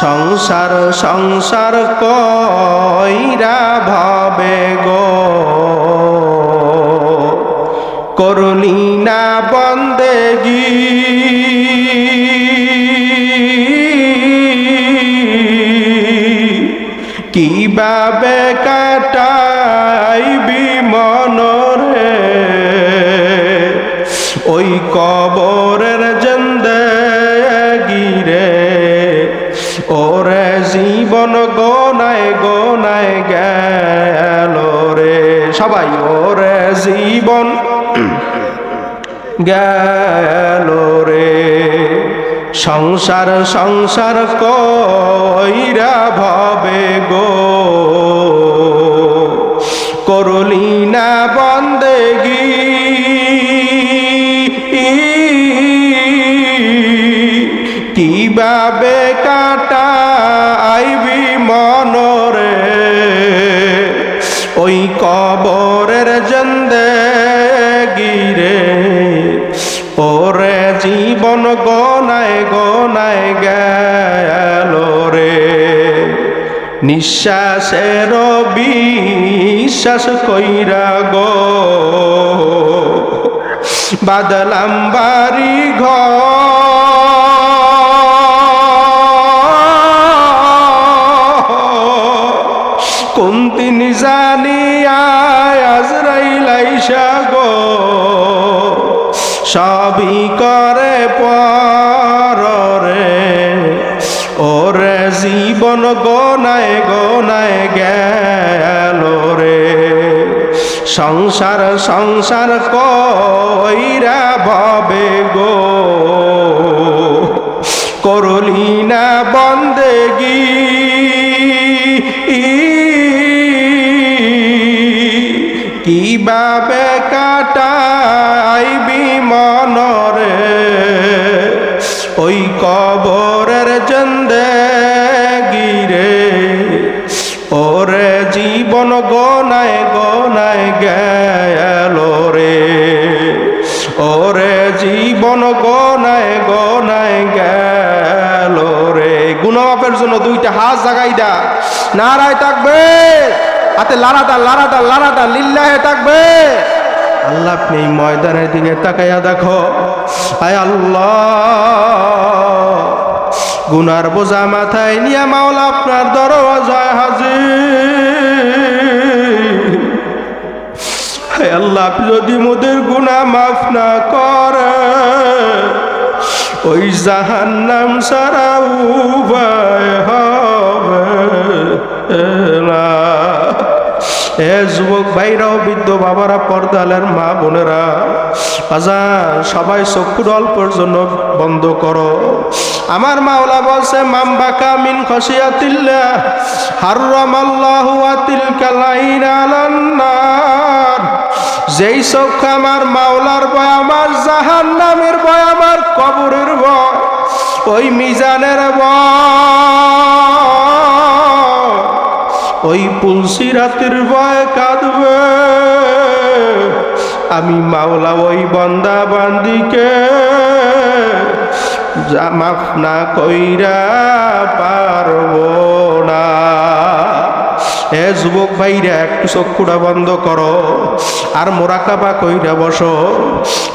সংসার সংসার কইরা ভাবে গো। করলি না বন্দেগি কীভাবে কাটাইবি মনরে গেল রে। সংসার সংসার কইরা ভবে গো। করলি না বন্দেগি। কীভাবে কাটা গনায় গনায় গেল রে। নিঃশ্বাসের বিশ্বাস কইরা গো। বাদলাম বাড়ি কোন তিনি জানি আজরাইলাইসা গো। সবই করে গোনায় গোনায় গেল রে। সংসার সংসার কইরা ভবে গো। করলি না বন্দেগি। কীভাবে কাটাইবি মনরে? ওই কবরের জন্দে গেল রে। ওরে জীবন গোনায় গোনায় গেল রে। গুণমাপের জন্য দুইটা হাত জাগাই দা। নারায় থাকবে। হাতে লারাদা লারাদা লারাদা লিল্লাহে থাকবে। আল্লাহ আপনি ময়দানের দিকে তাকাইয়া দেখো। আয় আল্লাহ। গুনার বোঝা মাথায় নিয়ে মাওলা আপনার দরওয়াজায় হাজির। আল্লাহ যদি মোদের গুণা মাফ না করে ওই জাহান নাম সারা উপায় হবে না। এ যুবক ভাইরাও, বৃদ্ধ বাবারা, পর্দালের মা বোনেরা আজান সবাই চক্ষু অল্পর জন্য বন্ধ করো। আমার মাওলা বলছে, মাম্বাকা মিন খসিয়াতিল্লা হাররাম আল্লাহু আতিল কালাইন আলান্নার যেই চক্ষু আমার মাওলার ভয়, আমার জাহান নামের ভয়, আমার কবরের ভয়, ওই মিজানের ভয়, ওই পুলসি রাতের ভয় কাঁদবে। আমি মাওলা ওই বন্দা বান্দিকে মাফ না কইরা পারব না। এ যুবক ভাইরা, একটু চক্ষুটা বন্ধ করো আর মোরাকাবা কইরা বসো।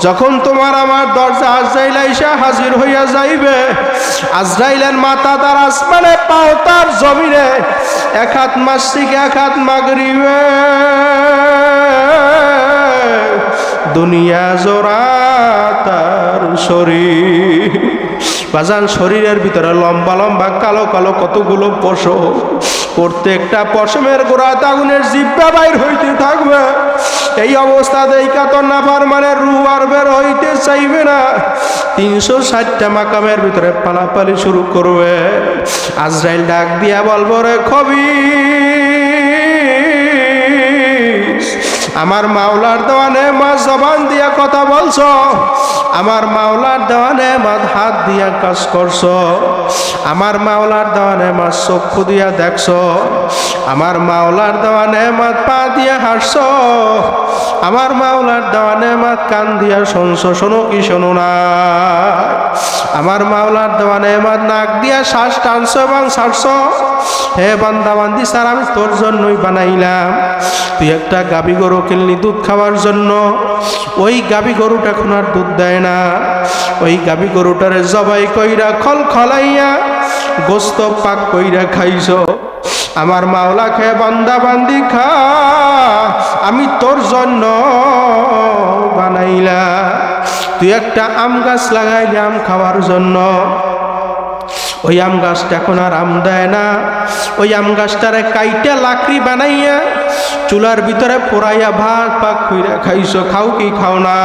যখন তোমার আমার দরজা আজরাইল আইসা হাজির হইয়া যাইবে, আজরাইলের মাথা তার আসমানে, পাও তার জমিনে, এক হাত মাসিক, এক হাত মাগরিবে। দুনিয়া জোড়া তার শরীর। বাজান শরীরের ভিতরে লম্বা লম্বা কালো কালো কতগুলো পশম প্রত্যেকটা পশমের গোড়ায় আগুনের জিব্বা বাইর হইতে থাকবে। এই অবস্থা দেখা তো নাফার মানে রু আর বের হইতে চাইবে না। তিনশো ষাটটা মাকামের ভিতরে পালাপালি শুরু করবে। আজরাইল ডাক দিয়া বলব রে খবি আমার মাওলার দেওয়ানে মা জবান দিয়া কথা বলছো। আমার মাওলার দেওয়ানে মা হাত দিয়া কাজ করছ। আমার মাওলার দেওয়ানে মা চক্ষু দিয়া দেখছ। আমার মাওলার দেওয়া নেমাত পা দিয়ে হাসছ আমার মাওলার দেওয়া নেমাত কান দিয়া শুনছ, শোনো কি শোনো না। আমার মাওলার দেওয়া নেমাত নাক দিয়া শ্বাস টানছ এবং ছাড়ছ। হে বান্দা, বান্দি, স্যার, আমি তোর জন্যই বানাইলাম। তুই একটা গাবি গরু কিনলি দুধ খাওয়ার জন্য। ওই গাবি গরুটা এখন আর দুধ দেয় না। ওই গাবি গরুটারে জবাই কইরা খল খলাইয়া গোস্ত পাক কইরা খাইছ। আমার মাওলা খেয়ে বান্দা বান্দি খা, আমি তোর জন্য বানাইলা। তুই একটা আম গাছ লাগাইলি আম খাওয়ার জন্য। ওই আম গাছটা এখন আর আম দেয় না। ওই আম গাছটারে কাইটা লাকড়ি বানাইয়া চুলার ভিতরে পোড়াইয়া ভাত পাক কইরা খাইছো, খাও কি খাও না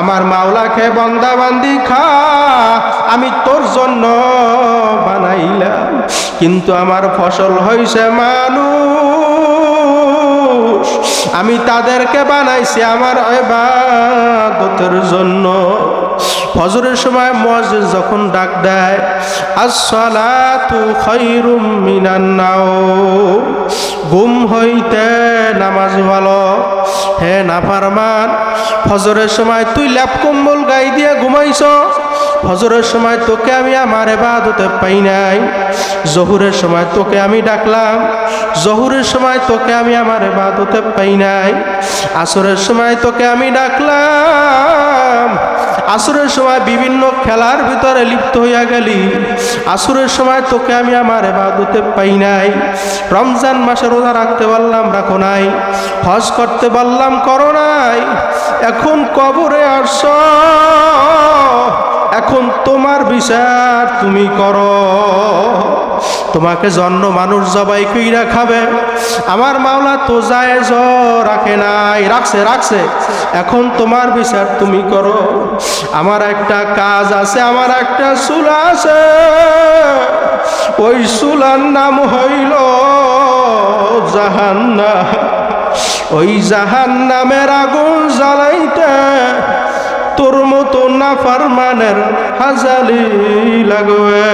আমার মাওলা খেয়ে বন্দা বান্দি খা, আমি তোর জন্য বানাইলাম। কিন্তু আমার ফসল হইছে মানুষ। আমি তাদেরকে বানাইছি আমার এবাদতের জন্য। ফজরের সময় মসজিদ যখন ডাক দেয়, আসসালাতু খায়রুম মিনান নাওম, ঘুম হইতে নামাজ ভালো। হে নাফারমান, ফজরের সময় তুই ল্যাপ কম্বল গাই দিয়ে ঘুমাইছ। ফজরের সময় তোকে আমি আমার এবাদতে পাই নাই। জহুরের সময় তোকে আমি ডাকলাম। জহুরের সময় তোকে আমি আমার এবাদতে পাই নাই। আসরের সময় তোকে আমি ডাকলাম। আসরের সময় বিভিন্ন খেলার ভিতরে লিপ্ত হইয়া গেলি। আসরের সময় তোকে আমি আমার এবাদতে পাই নাই। রমজান মাসে রোজা রাখতে পারলাম, রাখো নাই। হজ করতে পারলাম, করো নাই। এখন কবরে আসছ এখন তোমার বিচার তুমি করো। তোমাকে জন্ম মানুষ জবাই কইরা খাবে। আমার মাওলা তো যায় জ রাখে নাই। রাখছে রাখছে। এখন তোমার বিচার তুমি করো। আমার একটা কাজ আছে, আমার একটা চুলা আছে। ওই চুলার নাম হইল জাহান্না ওই জাহান নামের আগুন জ্বালাইতে তোর মতো না ফারমানের হাজালি লাগবে।